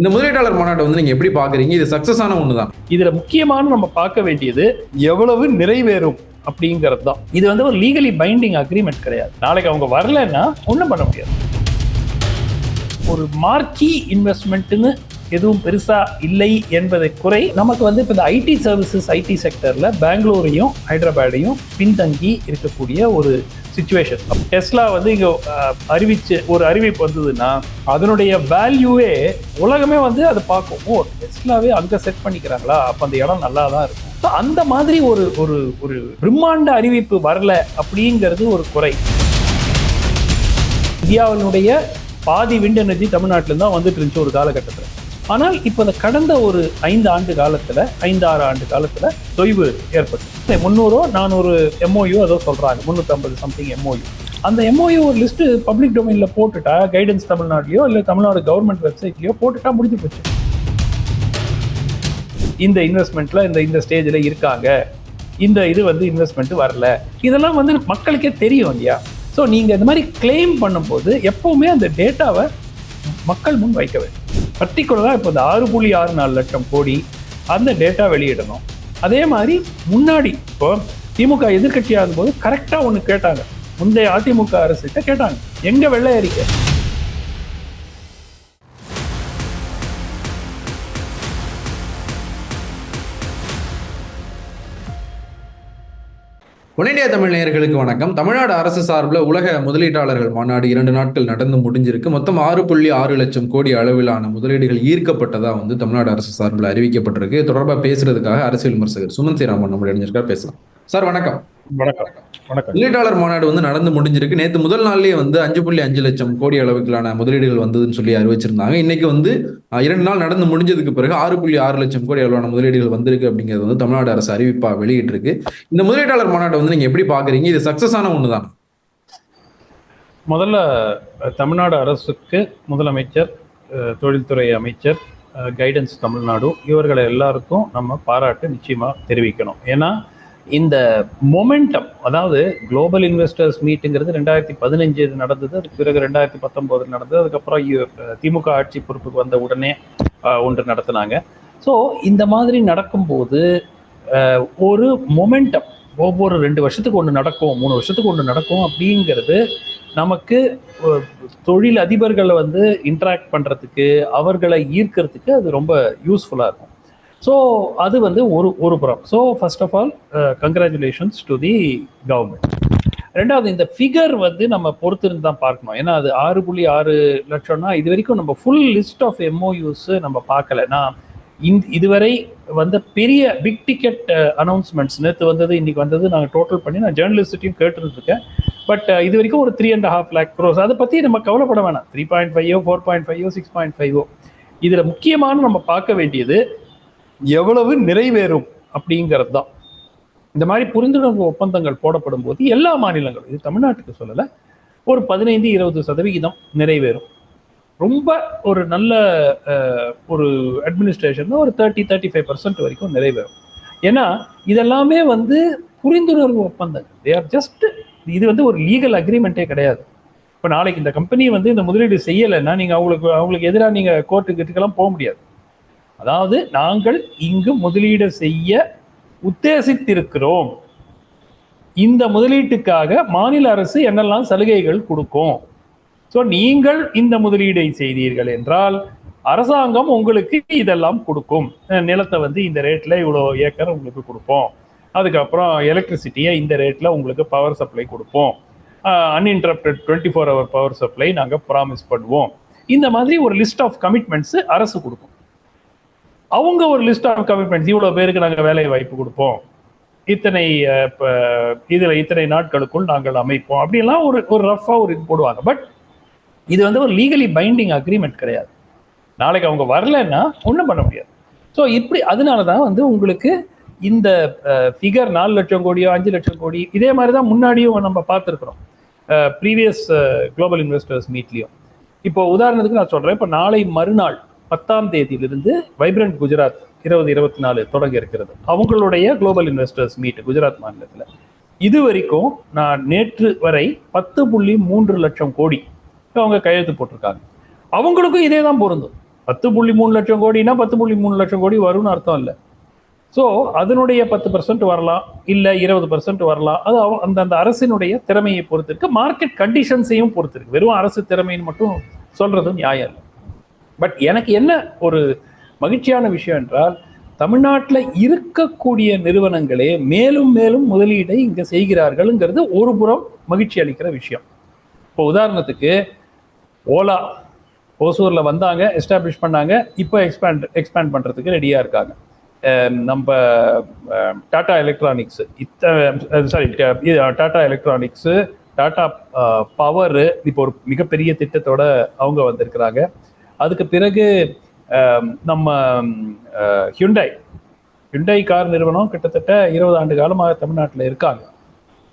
இந்த முதலீட்டாளர் மாநாட்டை வந்து நீங்க எப்படி பாக்குறீங்க? இது சக்சஸ் ஆன ஒண்ணுதான். இதுல முக்கியமான நம்ம பார்க்க வேண்டியது எவ்வளவு நிறைவேறும் அப்படிங்கிறது தான் இது வந்து ஒரு லீகலி பைண்டிங் அக்ரிமெண்ட் கிடையாது. நாளைக்கு அவங்க வரலன்னா ஒன்றும் பண்ண முடியாது. ஒரு மார்க்கி இன்வெஸ்ட்மெண்ட்னு எதுவும் பெருசா இல்லை என்பதை குறை. நமக்கு வந்து இப்போ இந்த ஐடி சர்வீசஸ் ஐடி செக்டர்ல பெங்களூரையும் ஹைதராபாடையும் பின்தங்கி இருக்கக்கூடிய ஒரு சுச்சுவேஷன் டெஸ்லா வந்து இங்க அறிவிச்சு ஒரு அறிவிப்பு வந்ததுன்னா அதனுடைய வேல்யூவே உலகமே வந்து அதை பார்க்கும். ஓ டெஸ்லாவே அங்க செட் பண்ணிக்கிறாங்களா? அப்ப அந்த இடம் நல்லா தான் இருக்கும். ஸோ அந்த மாதிரி ஒரு ஒரு ஒரு பிரம்மாண்ட அறிவிப்பு வரல அப்படிங்கிறது ஒரு குறை. இந்தியாவினுடைய பாதி விண்ட் எனர்ஜி தமிழ்நாட்டில் தான் வந்துட்டு இருந்துச்சு ஒரு காலகட்டத்தில். ஆனால் இப்போ இந்த கடந்த ஒரு ஐந்து ஆண்டு காலத்தில் ஐந்து ஆறு ஆண்டு காலத்தில் தொய்வு ஏற்பட்டு முந்நூறோ நானூறு எம்ஓயு ஏதோ சொல்கிறாங்க முந்நூற்றம்பது சம்திங் எம்ஓயு அந்த எம்ஓயு ஒரு லிஸ்ட்டு பப்ளிக் டொமைனில் போட்டுட்டா கைடன்ஸ் தமிழ்நாட்டிலையோ இல்லை தமிழ்நாடு கவர்மெண்ட் வெப்சைட்லையோ போட்டுட்டா முடிஞ்சு போச்சு. இந்த இன்வெஸ்ட்மெண்ட்ல இந்த இந்த ஸ்டேஜில் இருக்காங்க. இந்த இது வந்து இன்வெஸ்ட்மெண்ட் வரல. இதெல்லாம் வந்து மக்களுக்கே தெரியும் இல்லையா? ஸோ நீங்கள் இந்த மாதிரி கிளைம் பண்ணும்போது எப்பவுமே அந்த டேட்டாவை மக்கள் முன் வைக்க வேண்டும். பர்டிகுலராக இப்போ இந்த ஆறு புள்ளி ஆறு நாலு லட்சம் கோடி அந்த டேட்டா வெளியிடணும். அதே மாதிரி முன்னாடி இப்போ திமுக எதிர்கட்சியாக இருந்தபோது கரெக்டாக ஒன்று கேட்டாங்க. முந்தைய அதிமுக அரசுகிட்ட கேட்டாங்க. எங்க வெள்ளை அறிக்கை ஒன் இந்தியா தமிழ் நேயர்களுக்கு வணக்கம். தமிழ்நாடு அரசு சார்பில் உலக முதலீட்டாளர்கள் மாநாடு இரண்டு நாட்கள் நடந்து முடிஞ்சிருக்கு. மொத்தம் ஆறு புள்ளி ஆறு லட்சம் கோடி அளவிலான முதலீடுகள் ஈர்க்கப்பட்டதாக வந்து தமிழ்நாடு அரசு சார்பில் அறிவிக்கப்பட்டிருக்கு. தொடர்பாக பேசுறதுக்காக அரசியல் விமர்சகர் சுமன் சீராமன் நம்மளுடைய இணைஞ்சிருக்கார். பேசலாம். சார் வணக்கம். வணக்கம். வணக்கம். முதலீட்டாளர் மாநாடு வந்து நடந்து முடிஞ்சிருக்கு. நேற்று முதல் நாள்லயே வந்து அஞ்சு புள்ளி அஞ்சு லட்சம் கோடி அளவுக்கான முதலீடுகள் வந்ததுன்னு சொல்லி அறிவிச்சிருந்தாங்க. இன்னைக்கு வந்து இரண்டு நாள் நடந்து முடிஞ்சதுக்கு பிறகு ஆறு புள்ளி ஆறு லட்சம் கோடி அளவான முதலீடுகள் வந்திருக்கு அப்படிங்கிறது வந்து தமிழ்நாடு அரசு அறிவிப்பா வெளியிட்டிருக்கு. இந்த முதலீட்டாளர் மாநாட்டை வந்து நீங்க எப்படி பாக்குறீங்க? இது சக்சஸ் ஆன ஒண்ணுதான் முதல்ல தமிழ்நாடு அரசுக்கு முதலமைச்சர் தொழில்துறை அமைச்சர் கைடன்ஸ் தமிழ்நாடு. இவர்களை எல்லாருக்கும் நம்ம பாராட்டு நிச்சயமா தெரிவிக்கணும். ஏன்னா இந்த மொமெண்டம் அதாவது குளோபல் இன்வெஸ்டர்ஸ் மீட்டுங்கிறது ரெண்டாயிரத்தி பதினஞ்சு நடந்தது அதுக்கு பிறகு ரெண்டாயிரத்தி பத்தொம்போது நடந்தது அதுக்கப்புறம் திமுக ஆட்சி பொறுப்புக்கு வந்த உடனே ஒன்று நடத்தினாங்க. ஸோ இந்த மாதிரி நடக்கும்போது ஒரு மொமெண்டம் ஒவ்வொரு ரெண்டு வருஷத்துக்கு ஒன்று நடக்கும் மூணு வருஷத்துக்கு ஒன்று நடக்கும் அப்படிங்கிறது நமக்கு தொழில் அதிபர்களை வந்து இன்ட்ராக்ட் பண்ணுறதுக்கு அவர்களை ஈர்க்கிறதுக்கு அது ரொம்ப யூஸ்ஃபுல்லாக இருக்கும். ஸோ அது வந்து ஒரு ஒரு புறம். So first of all congratulations to the government ரெண்டாவது இந்த ஃபிகர் வந்து நம்ம பொறுத்திருந்து தான் பார்க்கணும். ஏன்னா அது ஆறு புள்ளி ஆறு லட்சம்னா இது வரைக்கும் நம்ம ஃபுல் லிஸ்ட் ஆஃப் எம்ஓயூஸ் நம்ம பார்க்கல. நான் இந்த இதுவரை வந்த பெரிய பிக் டிக்கெட் அனௌன்ஸ்மெண்ட்ஸ் நேற்று வந்தது இன்னைக்கு வந்தது நாங்கள் டோட்டல் பண்ணி நான் ஜேர்னலிஸ்ட்டையும் கேட்டுருந்துருக்கேன். பட் uh, இது வரைக்கும் ஒரு three and half lakh crores அதை பற்றி நம்ம கவலைப்பட வேணாம். த்ரீ பாயிண்ட் ஃபைவோ ஃபோர் பாயிண்ட் ஃபைவோ சிக்ஸ் பாயிண்ட் ஃபைவோ இதில் முக்கியமான நம்ம பார்க்க வேண்டியது எவ்வளவு நிறைவேறும் அப்படிங்கிறது தான் இந்த மாதிரி புரிந்துணர்வு ஒப்பந்தங்கள் போடப்படும் போது எல்லா மாநிலங்களும் இது தமிழ்நாட்டுக்கு சொல்லலை ஒரு பதினைந்து இருபது சதவிகிதம் நிறைவேறும். ரொம்ப ஒரு நல்ல ஒரு அட்மினிஸ்ட்ரேஷன் ஒரு தேர்ட்டி தேர்ட்டி ஃபைவ் பர்சன்ட் வரைக்கும் நிறைவேறும். ஏன்னா இதெல்லாமே வந்து புரிந்துணர்வு ஒப்பந்தங்கள். தே ஆர் ஜஸ்ட் இது வந்து ஒரு லீகல் அக்ரிமெண்ட்டே கிடையாது. இப்போ நாளைக்கு இந்த கம்பெனி வந்து இந்த முதலீடு செய்யலைன்னா நீங்கள் அவங்களுக்கு அவங்களுக்கு எதிராக நீங்கள் கோர்ட்டுக்கிட்டுக்கெல்லாம் போக முடியாது. அதாவது நாங்கள் இங்கு முதலீடு செய்ய உத்தேசித்திருக்கிறோம். இந்த முதலீட்டுக்காக மாநில அரசு என்னெல்லாம் சலுகைகள் கொடுக்கும்? ஸோ நீங்கள் இந்த முதலீடை செய்தீர்கள் என்றால் அரசாங்கம் உங்களுக்கு இதெல்லாம் கொடுக்கும். நிலத்தை வந்து இந்த ரேட்டில் இவ்வளோ ஏக்கர் உங்களுக்கு கொடுப்போம். அதுக்கப்புறம் எலக்ட்ரிசிட்டியை இந்த ரேட்டில் உங்களுக்கு பவர் சப்ளை கொடுப்போம். Uninterrupted twenty four hour power supply நாங்கள் ப்ராமிஸ் பண்ணுவோம். இந்த மாதிரி ஒரு லிஸ்ட் ஆஃப் கமிட்மெண்ட்ஸு அரசு கொடுக்கும். அவங்க ஒரு லிஸ்ட் ஆஃப் கமிட்மெண்ட்ஸ் இவ்வளோ பேருக்கு நாங்கள் வேலை வாய்ப்பு கொடுப்போம். இத்தனை இப்போ இதில் இத்தனை நாட்களுக்குள் நாங்கள் அமைப்போம். அப்படிலாம் ஒரு ஒரு ரஃபாக ஒரு இது போடுவாங்க. பட் இது வந்து ஒரு லீகலி பைண்டிங் அக்ரிமெண்ட் கிடையாது. நாளைக்கு அவங்க வரலன்னா ஒன்றும் பண்ண முடியாது. ஸோ இப்படி அதனால தான் வந்து உங்களுக்கு இந்த ஃபிகர் நாலு லட்சம் கோடியோ அஞ்சு லட்சம் கோடி இதே மாதிரி தான் முன்னாடியும் நம்ம பார்த்துருக்குறோம். ப்ரீவியஸ் குளோபல் இன்வெஸ்டர்ஸ் மீட்லேயும் இப்போ உதாரணத்துக்கு நான் சொல்கிறேன் இப்போ நாளை மறுநாள் பத்தாம் தேதியிலிருந்து வைப்ரண்ட் குஜராத் இருபது இருபத்தி நாலு தொடங்க இருக்கிறது. அவங்களுடைய குளோபல் இன்வெஸ்டர்ஸ் மீட் குஜராத் மாநிலத்தில். இது வரைக்கும் நான் நேற்று வரை பத்து புள்ளி மூன்று லட்சம் கோடி அவங்க கையெழுத்து போட்டிருக்காங்க. அவங்களுக்கும் இதே தான் பொருந்தும். பத்து புள்ளி மூணு லட்சம் கோடினா பத்து புள்ளி மூணு லட்சம் கோடி வரும்னு அர்த்தம் இல்லை. ஸோ அதனுடைய பத்து பர்சன்ட் வரலாம் இல்லை இருபது பர்சன்ட் வரலாம். அது அவ- அந்த அந்த அரசினுடைய திறமையை பொறுத்திருக்கு. மார்க்கெட் கண்டிஷன்ஸையும் பொறுத்திருக்கு. வெறும் அரசு திறமைன்னு மட்டும் சொல்கிறது நியாயம் இல்லை. பட் எனக்கு என்ன ஒரு மகிழ்ச்சியான விஷயம் என்றால் தமிழ்நாட்டில் இருக்கக்கூடிய நிறுவனங்களே மேலும் மேலும் முதலீடை இங்கே செய்கிறார்கள்ங்கிறது ஒரு புறம் மகிழ்ச்சி அளிக்கிற விஷயம். இப்போ உதாரணத்துக்கு ஓலா ஓசூரில் வந்தாங்க எஸ்டாப்ளிஷ் பண்ணாங்க இப்போ எக்ஸ்பேண்ட் எக்ஸ்பேண்ட் பண்ணுறதுக்கு ரெடியாக இருக்காங்க. நம்ம டாடா எலக்ட்ரானிக்ஸு இத்த sorry Tata electronics Tata power இப்போ ஒரு மிகப்பெரிய திட்டத்தோட அவங்க வந்திருக்கிறாங்க. அதுக்கு பிறகு நம்ம ஹியுண்டாய் ஹியுண்டாய் கார் நிறுவனம் கிட்டத்தட்ட இருபது ஆண்டு காலமாக தமிழ்நாட்டில் இருக்காங்க.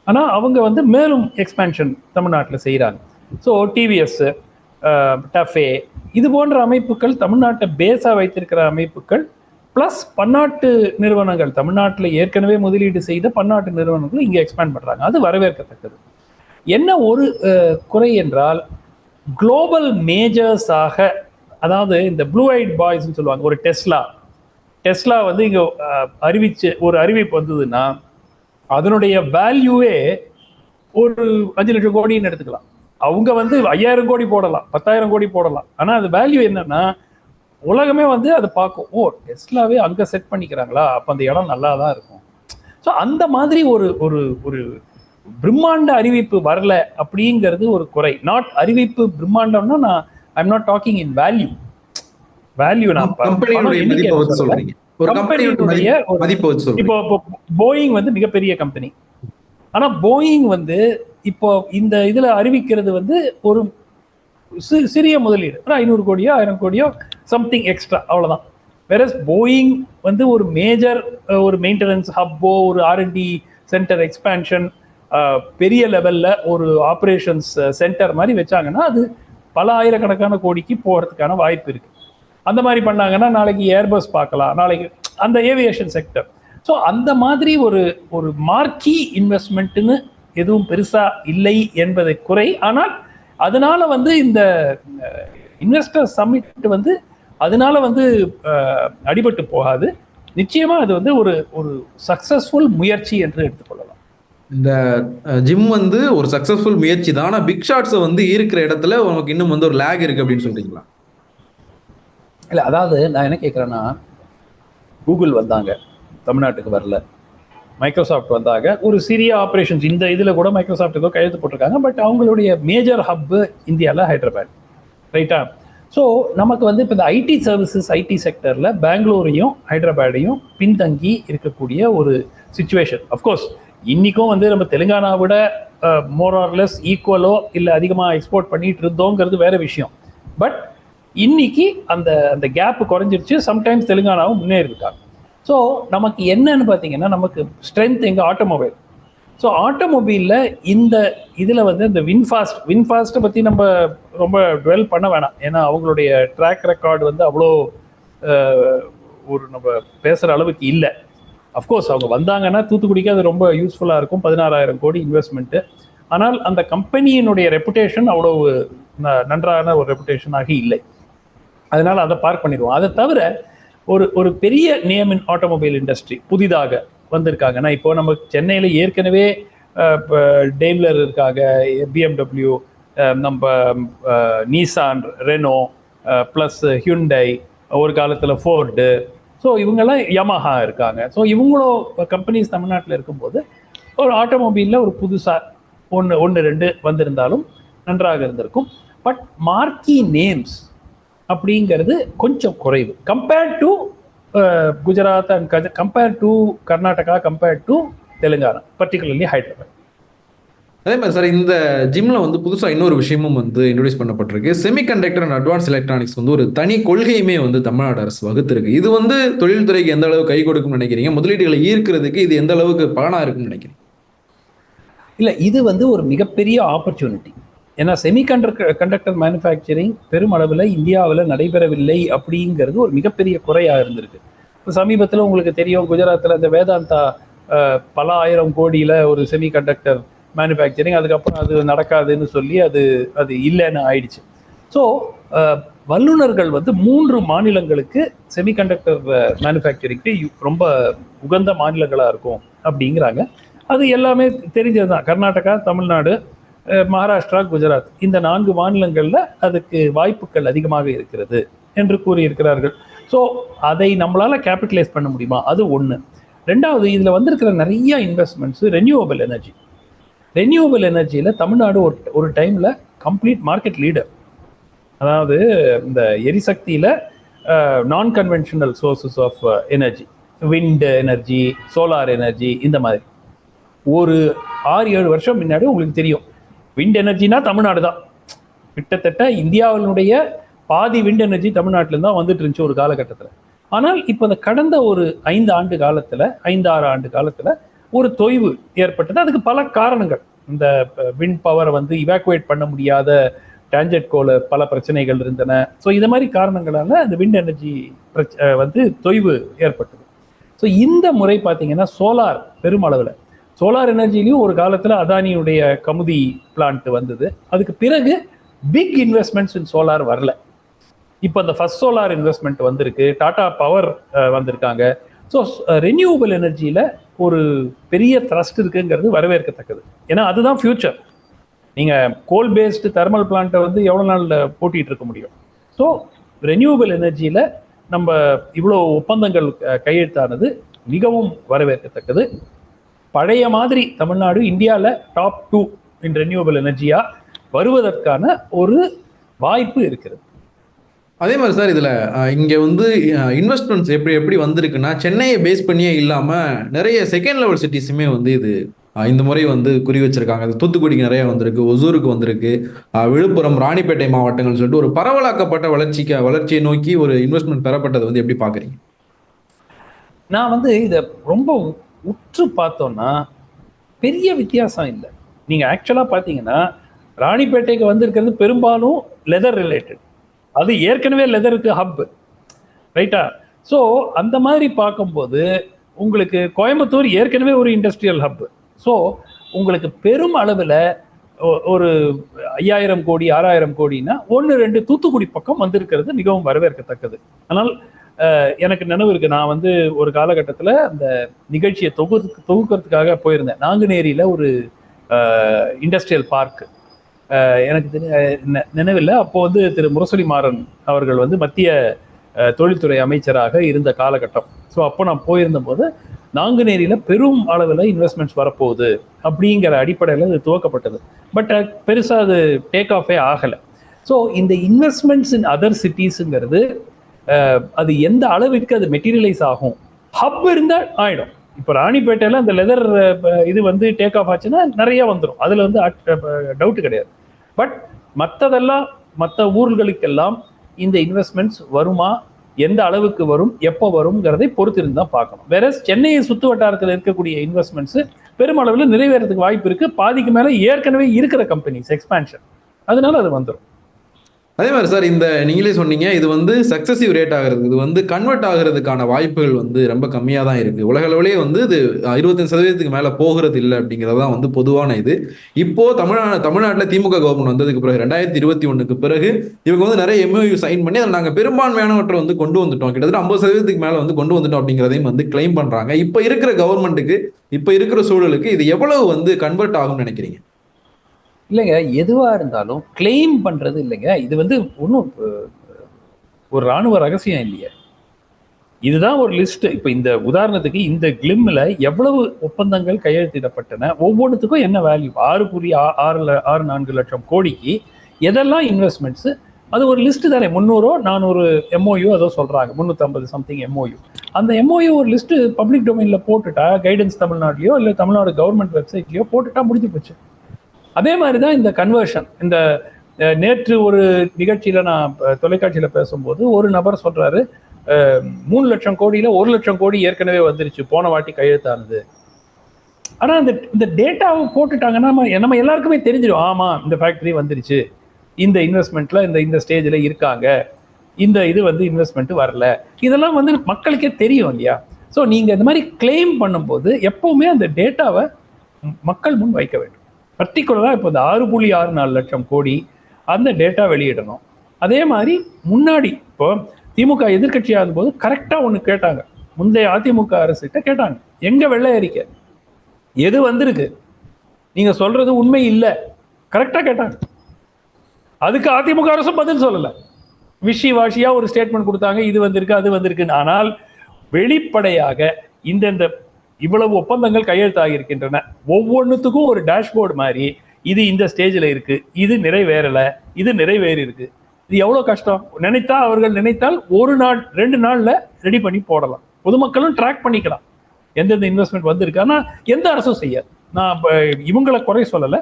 ஆனால் அவங்க வந்து மேலும் எக்ஸ்பேன்ஷன் தமிழ்நாட்டில் செய்கிறாங்க ஸோ டிவிஎஸ் டஃபே இது போன்ற அமைப்புகள் தமிழ்நாட்டை பேஸாக வைத்திருக்கிற அமைப்புகள் ப்ளஸ் பன்னாட்டு நிறுவனங்கள் தமிழ்நாட்டில் ஏற்கனவே முதலீடு செய்த பன்னாட்டு நிறுவனங்கள் இங்கே எக்ஸ்பேண்ட் பண்ணுறாங்க அது வரவேற்கத்தக்கது. என்ன ஒரு குறை என்றால் குளோபல் மேஜர்ஸாக அதாவது இந்த ப்ளூ ஐட் பாய்ஸ்னு சொல்லுவாங்க ஒரு டெஸ்லா. டெஸ்லா வந்து இங்கே அறிவிச்சு ஒரு அறிவிப்பு வந்ததுன்னா அதனுடைய வேல்யூவே ஒரு அஞ்சு லட்சம் கோடின்னு எடுத்துக்கலாம். அவங்க வந்து ஐயாயிரம் கோடி போடலாம் பத்தாயிரம் கோடி போடலாம். ஆனால் அது வேல்யூ என்னன்னா உலகமே வந்து அதை பார்க்கும். ஓ டெஸ்லாவே அங்கே செட் பண்ணிக்கிறாங்களா? அப்போ அந்த இடம் நல்லா தான் இருக்கும். ஸோ அந்த மாதிரி ஒரு ஒரு ஒரு பிரம்மாண்ட அறிவிப்பு வரல அப்படிங்கிறது ஒரு குறை. நாட் அறிவிப்பு பிரம்மாண்டம்னா நான் I'm not talking in value value நான் கம்பெனியுடைய இப்போ போயிங் வந்து மிகப்பெரிய கம்பெனி ஆனா போயிங் வந்து இப்போ இந்த இதுல அறிவிக்கிறது வந்து ஒரு சிறிய முதலீடு. ஐநூறு கோடியோ ஆயிரம் கோடியோ சம்திங் எக்ஸ்ட்ரா அவ்வளவுதான். வேற போயிங் வந்து ஒரு மேஜர் ஒரு மெயின்டெனன்ஸ் ஹப்போ ஒரு ஆர்என்டி சென்டர் எக்ஸ்பேன்ஷன் பெரிய லெவல்ல ஒரு ஆப்ரேஷன்ஸ் சென்டர் மாதிரி வச்சாங்கன்னா அது பல ஆயிரக்கணக்கான கோடிக்கு போகிறதுக்கான வாய்ப்பு இருக்குது அந்த மாதிரி பண்ணாங்கன்னா நாளைக்கு ஏர்பஸ் பார்க்கலாம். நாளைக்கு அந்த ஏவியேஷன் செக்டர் ஸோ அந்த மாதிரி ஒரு ஒரு மார்க்கி இன்வெஸ்ட்மெண்ட்டுன்னு எதுவும் பெருசாக இல்லை என்பதை குறை. ஆனால் அதனால வந்து இந்த இன்வெஸ்டர் சம்மிட் வந்து அதனால வந்து அடிபட்டு போகாது. நிச்சயமாக அது வந்து ஒரு ஒரு சக்ஸஸ்ஃபுல் முயற்சி என்று எடுத்துக்கொள்ளலாம் இந்த ஜிம் வந்து ஒரு சக்சஸ்ஃபுல் முயற்சி தான் ஆனால் பிக் ஷாட்ஸை வந்து இருக்கிற இடத்துல உனக்கு இன்னும் வந்து ஒரு லேக் இருக்கு அப்படின்னு சொல்றீங்களா? இல்லை அதாவது நான் என்ன கேட்குறேன்னா கூகுள் வந்தாங்க. தமிழ்நாட்டுக்கு வரல. மைக்ரோசாஃப்ட் வந்தாங்க. ஒரு சிறிய ஆப்ரேஷன்ஸ் இந்த இதில் கூட மைக்ரோசாஃப்ட் ஏதோ கையெழுத்து போட்டிருக்காங்க. பட் அவங்களுடைய மேஜர் ஹப்பு இந்தியாவில் ஹைதராபாத். ரைட்டா ஸோ நமக்கு வந்து இப்போ இந்த ஐடி சர்வீசஸ் ஐடி செக்டரில் பெங்களூரையும் ஹைதராபாடையும் பின்தங்கி இருக்கக்கூடிய ஒரு சுச்சுவேஷன் அஃப்கோர்ஸ் இன்றைக்கும் வந்து நம்ம தெலுங்கானா விட மோர் ஆர்லெஸ் ஈக்குவலோ இல்லை அதிகமாக எக்ஸ்போர்ட் பண்ணிட்டு இருந்தோங்கிறது வேற விஷயம். பட் இன்னைக்கு அந்த அந்த கேப் குறைஞ்சிருச்சு. சம்டைம்ஸ் தெலுங்கானாவும் முன்னேறிருக்காங்க ஸோ நமக்கு என்னன்னு பார்த்தீங்கன்னா நமக்கு ஸ்ட்ரென்த் எங்கள் ஆட்டோமொபைல் ஸோ ஆட்டோமொபைலில் இந்த இதில் வந்து இந்த வின்ஃபாஸ்ட் வின்ஃபாஸ்ட்டை பற்றி நம்ம ரொம்ப டுவெல் பண்ண வேணாம். ஏன்னா அவங்களுடைய ட்ராக் ரெக்கார்டு வந்து அவ்வளோ ஒரு நம்ம பேசுகிற அளவுக்கு இல்லை. அஃப்கோர்ஸ் அவங்க வந்தாங்கன்னா தூத்துக்குடிக்கு அது ரொம்ப யூஸ்ஃபுல்லாக இருக்கும். பதினாறாயிரம் கோடி இன்வெஸ்ட்மெண்ட்டு ஆனால் அந்த கம்பெனியினுடைய ரெப்புடேஷன் அவ்வளோ ந- நன்றான ஒரு ரெப்புடேஷனாக இல்லை. அதனால் அதை பார்க் பண்ணிடுவோம். அதை தவிர ஒரு ஒரு பெரிய நேம் இன் ஆட்டோமொபைல் இண்டஸ்ட்ரி புதிதாக வந்திருக்காங்கன்னா இப்போ நம்ம சென்னையில் ஏற்கனவே டெய்லர் இருக்காங்க பிஎம்டபிள்யூ நம்ம நீசான் ரெனோ ப்ளஸ் ஹியுண்டை ஒரு காலத்தில் ஃபோர்டு ஸோ இவங்கெல்லாம் யமஹா இருக்காங்க. ஸோ இவங்களும் கம்பெனிஸ் தமிழ்நாட்டில் இருக்கும்போது ஒரு ஆட்டோமொபைலில் ஒரு புதுசாக ஒன்று ஒன்று ரெண்டு வந்திருந்தாலும் நன்றாக இருந்திருக்கும். பட் மார்க்கி நேம்ஸ் அப்படிங்கிறது கொஞ்சம் குறைவு. Compared to Gujarat and compare to Karnataka compare to Telangana particularly Hyderabad அதே மாதிரி சார் இந்த ஜிம்ல வந்து புதுசா இன்னொரு விஷயமும் வந்து இன்ட்ரோடியூஸ் பண்ணப்பட்டிருக்கு. செமிகண்டக்டர் அண்ட் அட்வான்ஸ் எலக்ட்ரானிக்ஸ் வந்து ஒரு தனி கொள்கையுமே வந்து தமிழ்நாடு அரசு வகுத்திருக்கு. இது வந்து தொழில்துறைக்கு எந்த அளவுக்கு கை கொடுக்கும்னு நினைக்கிறீங்க? முதலீடுகளை ஈர்க்கிறதுக்கு இது எந்த அளவுக்கு பலனா இருக்கும்னு நினைக்கிறீங்க? இல்லை இது வந்து ஒரு மிகப்பெரிய ஆப்பர்ச்சுனிட்டி ஏன்னா செமிகண்டக்டர் கண்டக்டர் மேனுஃபேக்சரிங் பெருமளவில் இந்தியாவில் நடைபெறவில்லை அப்படிங்கிறது ஒரு மிகப்பெரிய குறையாக இருந்திருக்கு. இப்போ சமீபத்தில் உங்களுக்கு தெரியும் குஜராத்தில் இந்த வேதாந்தா பல ஆயிரம் கோடியில் ஒரு செமிகண்டக்டர் மேனுஃபேக்சரிங் அதுக்கப்புறம் அது நடக்காதுன்னு சொல்லி அது அது இல்லைன்னு ஆயிடுச்சு. ஸோ வல்லுநர்கள் வந்து மூன்று மாநிலங்களுக்கு செமிகண்டக்டர் மேனுஃபேக்சரிங்க்கு ரொம்ப உகந்த மாநிலங்களாக இருக்கும் அப்படிங்கிறாங்க. அது எல்லாமே தெரிஞ்சது தான் கர்நாடகா தமிழ்நாடு மகாராஷ்டிரா குஜராத். இந்த நான்கு மாநிலங்களில் அதுக்கு வாய்ப்புகள் அதிகமாக இருக்கிறது என்று கூறியிருக்கிறார்கள். ஸோ அதை நம்மளால் கேபிட்டலைஸ் பண்ண முடியுமா? அது ஒன்று ரெண்டாவது இதில் வந்திருக்கிற நிறைய இன்வெஸ்ட்மெண்ட்ஸு ரெனியூவபிள் எனர்ஜி ரெனியூவபிள் எனர்ஜியில் தமிழ்நாடு ஒரு ஒரு டைமில் கம்ப்ளீட் மார்க்கெட் லீடர் அதாவது இந்த எரிசக்தியில் non conventional sources of energy wind energy solar energy இந்த மாதிரி. ஒரு ஆறு ஏழு வருஷம் முன்னாடி உங்களுக்கு தெரியும். விண்ட் எனர்ஜினா தமிழ்நாடு தான். கிட்டத்தட்ட இந்தியாவினுடைய பாதி விண்ட் எனர்ஜி தமிழ்நாட்டில் தான் வந்துட்டு இருந்துச்சு ஒரு காலகட்டத்தில். ஆனால் இப்போ இந்த கடந்த ஒரு ஐந்து ஆண்டு காலத்தில் ஐந்து ஆறு ஆண்டு காலத்தில் ஒரு தொய்வு ஏற்பட்டது. அதுக்கு பல காரணங்கள். இந்த விண்ட் பவரை வந்து இவாக்குவேட் பண்ண முடியாத டேஞ்சட் கோல பல பிரச்சனைகள் இருந்தன. ஸோ இது மாதிரி காரணங்களால அந்த விண்ட் எனர்ஜி வந்து தொய்வு ஏற்பட்டது. ஸோ இந்த முறை பார்த்தீங்கன்னா சோலார் பெருமளவில் சோலார் எனர்ஜிலையும் ஒரு காலத்தில் அதானியுடைய கமுதி பிளான்ட் வந்தது. அதுக்கு பிறகு பிக் இன்வெஸ்ட்மெண்ட்ஸ் இன் சோலார் வரல. இப்போ அந்த ஃபர்ஸ்ட் சோலார் இன்வெஸ்ட்மெண்ட் வந்திருக்கு. டாடா பவர் வந்திருக்காங்க. ஸோ ரெனியூவபிள் எனர்ஜியில் ஒரு பெரிய த்ரஸ்ட் இருக்குங்கிறது வரவேற்கத்தக்கது. ஏன்னா அதுதான் ஃபியூச்சர் நீங்கள் கோல் பேஸ்டு தெர்மல் பிளான்ட்டை வந்து எவ்வளோ நாளில் போட்டிகிட்டு இருக்க முடியும்? ஸோ ரெனியூவபிள் எனர்ஜியில் நம்ம இவ்வளோ ஒப்பந்தங்கள் கையெழுத்தானது மிகவும் வரவேற்கத்தக்கது. பழைய மாதிரி தமிழ்நாடு இந்தியாவில் டாப் டூ இன் ரெனியூவபிள் எனர்ஜியாக வருவதற்கான ஒரு வாய்ப்பு இருக்கிறது. அதே மாதிரி சார் இதில் இங்கே வந்து இன்வெஸ்ட்மெண்ட்ஸ் எப்படி எப்படி வந்திருக்குன்னா சென்னையை பேஸ் பண்ணியே இல்லாமல் நிறைய செகண்ட் லெவல் சிட்டிஸுமே வந்து இது இந்த முறை வந்து குறி வச்சிருக்காங்க. அது தூத்துக்குடிக்கு நிறைய வந்திருக்கு ஒசூருக்கு வந்திருக்கு விழுப்புரம் ராணிப்பேட்டை மாவட்டங்கள் சொல்லிட்டு ஒரு பரவலாக்கப்பட்ட வளர்ச்சிக்கு வளர்ச்சியை நோக்கி ஒரு இன்வெஸ்ட்மெண்ட் பெறப்பட்டதை வந்து எப்படி பார்க்குறீங்க? நான் வந்து இதை ரொம்ப உற்று பார்த்தோம்னா பெரிய வித்தியாசம் இல்லை. நீங்கள் ஆக்சுவலாக பார்த்தீங்கன்னா ராணிப்பேட்டைக்கு வந்திருக்கிறது பெரும்பாலும் லெதர் ரிலேட்டட் அது ஏற்கனவே லெதருக்கு ஹப் ரைட்டா ஸோ அந்த மாதிரி பார்க்கும்போது உங்களுக்கு கோயம்புத்தூர் ஏற்கனவே ஒரு இண்டஸ்ட்ரியல் ஹப் ஸோ உங்களுக்கு பெரும் அளவில் ஒரு ஐயாயிரம் கோடி ஆறாயிரம் கோடின்னா ஒன்று ரெண்டு தூத்துக்குடி பக்கம் வந்திருக்கிறது மிகவும் வரவேற்கத்தக்கது. ஆனால் எனக்கு நினைவு இருக்கு நான் வந்து ஒரு காலகட்டத்தில் அந்த நிகழ்ச்சியை தொகு தொகுக்கிறதுக்காக போயிருந்தேன். நாங்குநேரியில் ஒரு இண்டஸ்ட்ரியல் பார்க்கு எனக்கு தெரிய நெ- நினைவில்லை. அப்போ வந்து திரு முரசொலி மாறன் அவர்கள் வந்து மத்திய தொழில்துறை அமைச்சராக இருந்த காலகட்டம். ஸோ அப்போ நான் போயிருந்தபோது நாங்குநேரியில் பெரும் அளவில் இன்வெஸ்ட்மெண்ட்ஸ் வரப்போகுது அப்படிங்கிற அடிப்படையில் அது துவக்கப்பட்டது. பட் பெருசாக அது டேக் ஆஃபே ஆகலை. ஸோ இந்த இன்வெஸ்ட்மெண்ட்ஸ் இன் அதர் சிட்டிஸுங்கிறது அது எந்த அளவிற்கு அது மெட்டீரியலைஸ் ஆகும்? ஹப் இருந்தால் ஆயிடும். இப்போ ராணிப்பேட்டையில் அந்த லெதர் இது வந்து டேக் ஆஃப் ஆச்சுன்னா நிறைய வந்துடும் அதில் வந்து டவுட்டு கிடையாது. பட் மற்றதெல்லாம் மற்ற ஊர்களுக்கெல்லாம் இந்த இன்வெஸ்ட்மெண்ட்ஸ் வருமா? எந்த அளவுக்கு வரும்? எப்போ வருங்கிறதை பொறுத்திருந்து தான் பார்க்கணும். வேற சென்னையை சுற்று வட்டாரத்தில் இருக்கக்கூடிய இன்வெஸ்ட்மெண்ட்ஸ் பெருமளவில் நிறைவேறதுக்கு வாய்ப்பு இருக்குது பாதிக்கு மேலே ஏற்கனவே இருக்கிற கம்பெனிஸ் எக்ஸ்பான்ஷன் அதனால அது வந்துடும் அதே மாதிரி சார் இந்த நீங்களே சொன்னீங்க இது வந்து சக்சஸிவ் ரேட் ஆகிறது. இது வந்து கன்வெர்ட் ஆகிறதுக்கான வாய்ப்புகள் வந்து ரொம்ப கம்மியாக தான் இருக்குது உலகளவிலே வந்து இது இருபத்தஞ்சு சதவீதத்துக்கு மேலே போகிறது இல்லை அப்படிங்கிறது தான் வந்து பொதுவான இது. இப்போது தமிழ்நா தமிழ்நாட்டில் திமுக கவர்மெண்ட் வந்ததுக்கு பிறகு ரெண்டாயிரத்தி இருபத்தி ஒன்றுக்கு பிறகு இவங்க வந்து நிறைய எம்ஓயு சைன் பண்ணி அதை நாங்கள் பெரும்பான்மையானவற்றை வந்து கொண்டு வந்துட்டோம். கிட்டத்தட்ட ஐம்பது சதவீதத்துக்கு மேலே வந்து கொண்டு வந்துட்டோம் அப்படிங்கிறதையும் வந்து கிளைம் பண்ணுறாங்க இப்போ இருக்கிற கவர்மெண்ட்டுக்கு இப்போ இருக்கிற சூழலுக்கு இது எவ்வளவு வந்து கன்வெர்ட் ஆகும்னு நினைக்கிறீங்க? இல்லைங்க எதுவாக இருந்தாலும் கிளைம் பண்ணுறது இல்லைங்க. இது வந்து ஒன்றும் ஒரு ராணுவ ரகசியம் இல்லையே. இதுதான் ஒரு லிஸ்ட் இப்போ இந்த உதாரணத்துக்கு இந்த கிளிம்ல எவ்வளவு ஒப்பந்தங்கள் கையெழுத்திடப்பட்டன ஒவ்வொன்றுத்துக்கும் என்ன வேல்யூ ஆறு புரிய ஆ- ஆறு ஆறு நான்கு லட்சம் கோடிக்கு எதெல்லாம் இன்வெஸ்ட்மெண்ட்ஸ் அது ஒரு லிஸ்ட் தானே. முந்நூறோ நானூறு எம்ஓயு அதோ சொல்றாங்க. முந்நூற்றம்பது சம்திங் எம்ஓயு அந்த எம்ஓயு ஒரு லிஸ்ட் பப்ளிக் டொமைனில் போட்டுட்டா கைடன்ஸ் தமிழ்நாட்டிலையோ இல்லை தமிழ்நாடு கவர்மெண்ட் வெப்சைட்லையோ போட்டுட்டா முடிஞ்சு போச்சு. அதே மாதிரி தான் இந்த கன்வர்ஷன் இந்த நேற்று ஒரு நிகழ்ச்சியில் நான் தொலைக்காட்சியில் பேசும்போது ஒரு நபர் சொல்கிறாரு மூணு லட்சம் கோடியில் ஒரு லட்சம் கோடி ஏற்கனவே வந்துருச்சு போன வாட்டி கையெழுத்தானது. ஆனால் இந்த இந்த டேட்டாவை போட்டுட்டாங்கன்னா நம்ம நம்ம எல்லாருக்குமே தெரிஞ்சிடும் ஆமாம் இந்த ஃபேக்ட்ரி வந்துருச்சு. இந்த இன்வெஸ்ட்மெண்ட்டில் இந்த இந்த ஸ்டேஜில் இருக்காங்க. இந்த இது வந்து இன்வெஸ்ட்மெண்ட் வரல. இதெல்லாம் வந்து மக்களுக்கே தெரியும் இல்லையா? ஸோ நீங்கள் இந்த மாதிரி கிளைம் பண்ணும்போது எப்போவுமே அந்த டேட்டாவை மக்கள் முன் வைக்க வேண்டும். பர்டிகுலராக இப்போ இந்த ஆறு புள்ளி ஆறு நாலு லட்சம் கோடி அந்த டேட்டா வெளியிடணும். அதே மாதிரி முன்னாடி இப்போ திமுக எதிர்க்கட்சியாக இருந்தபோது கரெக்டாக ஒன்று கேட்டாங்க. முந்தைய அதிமுக அரசுகிட்ட கேட்டாங்க. எங்க வெள்ளை அறிக்கை எது வந்திருக்கு? நீங்கள் சொல்றது உண்மை இல்லை. கரெக்டாக கேட்டாங்க. அதுக்கு அதிமுக அரசும் பதில் சொல்லலை. விஷி வாஷியாக ஒரு ஸ்டேட்மெண்ட் கொடுத்தாங்க. இது வந்திருக்கு அது வந்திருக்குன்னு. ஆனால் வெளிப்படையாக இந்தந்த இவ்வளவு ஒப்பந்தங்கள் கையெழுத்தாகி இருக்கின்றன ஒவ்வொன்றுத்துக்கும் ஒரு டேஷ்போர்டு மாதிரி இது இந்த ஸ்டேஜில் இருக்கு இது நிறைவேறலை இது நிறைவேறி இருக்கு. இது எவ்வளோ கஷ்டம்? நினைத்தா அவர்கள் நினைத்தால் ஒரு நாள் ரெண்டு நாளில் ரெடி பண்ணி போடலாம். பொதுமக்களும் ட்ராக் பண்ணிக்கலாம். எந்தெந்த இன்வெஸ்ட்மெண்ட் வந்திருக்கு? ஆனால் எந்த அரசும் செய்யாது. நான் இப்போ இவங்களை குறை சொல்லலை.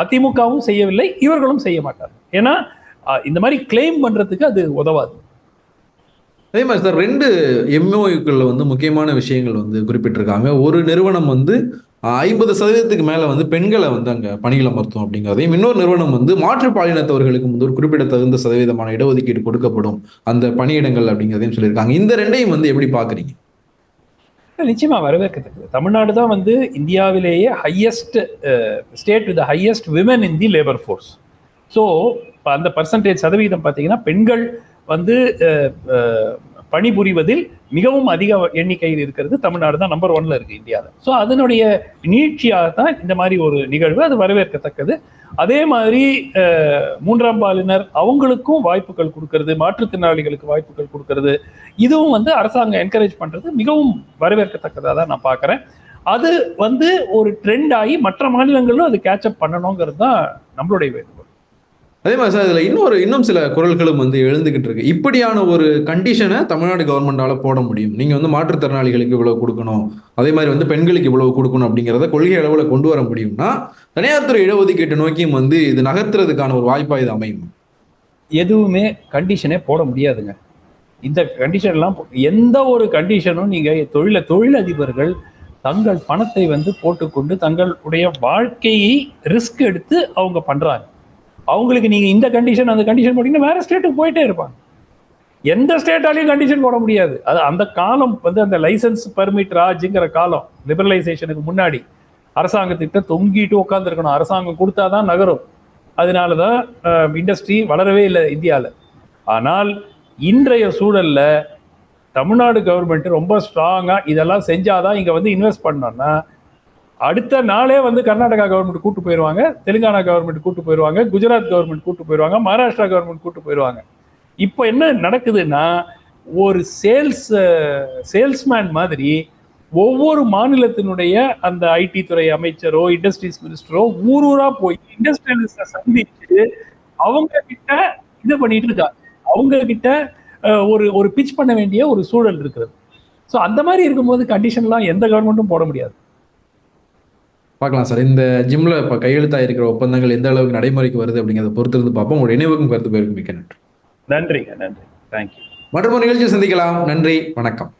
அதிமுகவும் செய்யவில்லை இவர்களும் செய்ய மாட்டார் ஏன்னா இந்த மாதிரி கிளைம் பண்ணுறதுக்கு அது உதவாது. அதே மாதிரி சார் ரெண்டு எம்ஓயுக்களில் வந்து முக்கியமான விஷயங்கள் வந்து குறிப்பிட்டிருக்காங்க. ஒரு நிறுவனம் வந்து ஐம்பது சதவீதத்துக்கு மேலே வந்து பெண்களை வந்து அங்கே பணியில் அமர்த்தும் அப்படிங்கிறதையும் இன்னொரு நிறுவனம் வந்து மாற்று பாலினத்தவர்களுக்கு வந்து ஒரு குறிப்பிடத்தகுந்த சதவீதமான இடஒதுக்கீடு கொடுக்கப்படும் அந்த பணியிடங்கள் அப்படிங்கிறதையும் சொல்லியிருக்காங்க. இந்த ரெண்டையும் வந்து எப்படி பார்க்குறீங்க? நிச்சயமா வரவேற்கத்தக்கது. தமிழ்நாடு தான் வந்து இந்தியாவிலேயே highest state with highest women in the labour force so அந்த பர்சன்டேஜ் சதவீதம் பார்த்தீங்கன்னா பெண்கள் வந்து பணிபுரிவதில் மிகவும் அதிக எண்ணிக்கையில் இருக்கிறது தமிழ்நாடு தான் நம்பர் ஒன்ல இருக்கு இந்தியாவில் ஸோ அதனுடைய நீட்சியாக தான் இந்த மாதிரி ஒரு நிகழ்வு அது வரவேற்கத்தக்கது. அதே மாதிரி மூன்றாம் பாலினர் அவங்களுக்கும் வாய்ப்புகள் கொடுக்கறது மாற்றுத்திறனாளிகளுக்கு வாய்ப்புகள் கொடுக்கறது. இதுவும் வந்து அரசாங்கம் என்கரேஜ் பண்றது மிகவும் வரவேற்கத்தக்கதாக தான் நான் பார்க்குறேன். அது வந்து ஒரு ட்ரெண்ட் ஆகி மற்ற மாநிலங்களிலும் அது கேட்சப் பண்ணணுங்கிறது தான் நம்மளுடைய வேண்டுகோள். அதே மாதிரி சார் இதில் இன்னொரு இன்னும் சில குரல்களும் வந்து எழுந்துகிட்டு இருக்கு. இப்படியான ஒரு கண்டிஷனை தமிழ்நாடு கவர்மெண்டால போட முடியும். நீங்க வந்து மாற்றுத்திறனாளிகளுக்கு இவ்வளவு கொடுக்கணும். அதே மாதிரி வந்து பெண்களுக்கு இவ்வளவு கொடுக்கணும் அப்படிங்கிறத கொள்கை அளவில் கொண்டு வர முடியும்னா தனியார் துறை இடஒதுக்கீட்டு நோக்கியும் வந்து இது நகர்த்துறதுக்கான ஒரு வாய்ப்பா இது அமையும். எதுவுமே கண்டிஷனே போட முடியாதுங்க. இந்த கண்டிஷன்லாம் போ- எந்த ஒரு கண்டிஷனும் நீங்கள் தொழில தொழிலதிபர்கள் தங்கள் பணத்தை வந்து போட்டுக்கொண்டு தங்களுடைய வாழ்க்கையை ரிஸ்க் எடுத்து அவங்க பண்ணுறாங்க அவங்களுக்கு நீங்கள் இந்த கண்டிஷன் அந்த கண்டிஷன் போட்டிங்கன்னா வேறு ஸ்டேட்டுக்கு போயிட்டே இருப்பாங்க. எந்த ஸ்டேட்டாலையும் கண்டிஷன் போட முடியாது. அது அந்த காலம் வந்து அந்த லைசன்ஸ் பர்மிட் ராஜுங்கிற காலம் லிபரலைசேஷனுக்கு முன்னாடி. அரசாங்கத்திட்ட தொங்கிட்டு உட்காந்துருக்கணும் அரசாங்கம் கொடுத்தா தான் நகரும். அதனால தான் இண்டஸ்ட்ரி வளரவே இல்லை இந்தியாவில் ஆனால் இன்றைய சூழலில் தமிழ்நாடு கவர்மெண்ட் ரொம்ப ஸ்ட்ராங்காக இதெல்லாம் செஞ்சாதான் இங்கே வந்து இன்வெஸ்ட் பண்ணோன்னா அடுத்த நாளே வந்து கர்நாடகா கவர்மெண்ட் கூட்டு போயிடுவாங்க தெலுங்கானா கவர்மெண்ட் கூட்டு போயிடுவாங்க குஜராத் கவர்மெண்ட் கூட்டு போயிடுவாங்க மகாராஷ்டிரா கவர்மெண்ட் கூட்டு போயிடுவாங்க இப்போ என்ன நடக்குதுன்னா ஒரு சேல்ஸ் சேல்ஸ்மேன் மாதிரி ஒவ்வொரு மாநிலத்தினுடைய அந்த ஐடி துறை அமைச்சரோ இண்டஸ்ட்ரீஸ் மினிஸ்டரோ ஊர் ஊரா போய் இண்டஸ்ட்ரியலிஸ்ட சந்திச்சு அவங்க கிட்ட இது பண்ணிட்டு இருக்காங்க. அவங்க கிட்ட ஒரு ஒரு பிச் பண்ண வேண்டிய ஒரு சூழல் இருக்கிறது. ஸோ அந்த மாதிரி இருக்கும்போது கண்டிஷன்லாம் எந்த கவர்மெண்ட்டும் போட முடியாது. பார்க்கலாம் சார். இந்த ஜிம்ல இப்போ கையெழுத்தாக இருக்கிற ஒப்பந்தங்கள் எந்த அளவுக்கு நடைமுறைக்கு வருது அப்படிங்கிறத பொறுத்திருந்து பார்ப்போம். உங்களுடைய நினைவுக்கும் கருத்து பேருக்கு மிக்க நன்றி. நன்றிங்க நன்றி. தேங்க்யூ மற்றும் ஒரு நிகழ்ச்சியில் சந்திக்கலாம். நன்றி வணக்கம்.